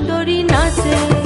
সুন্দরী নাচে।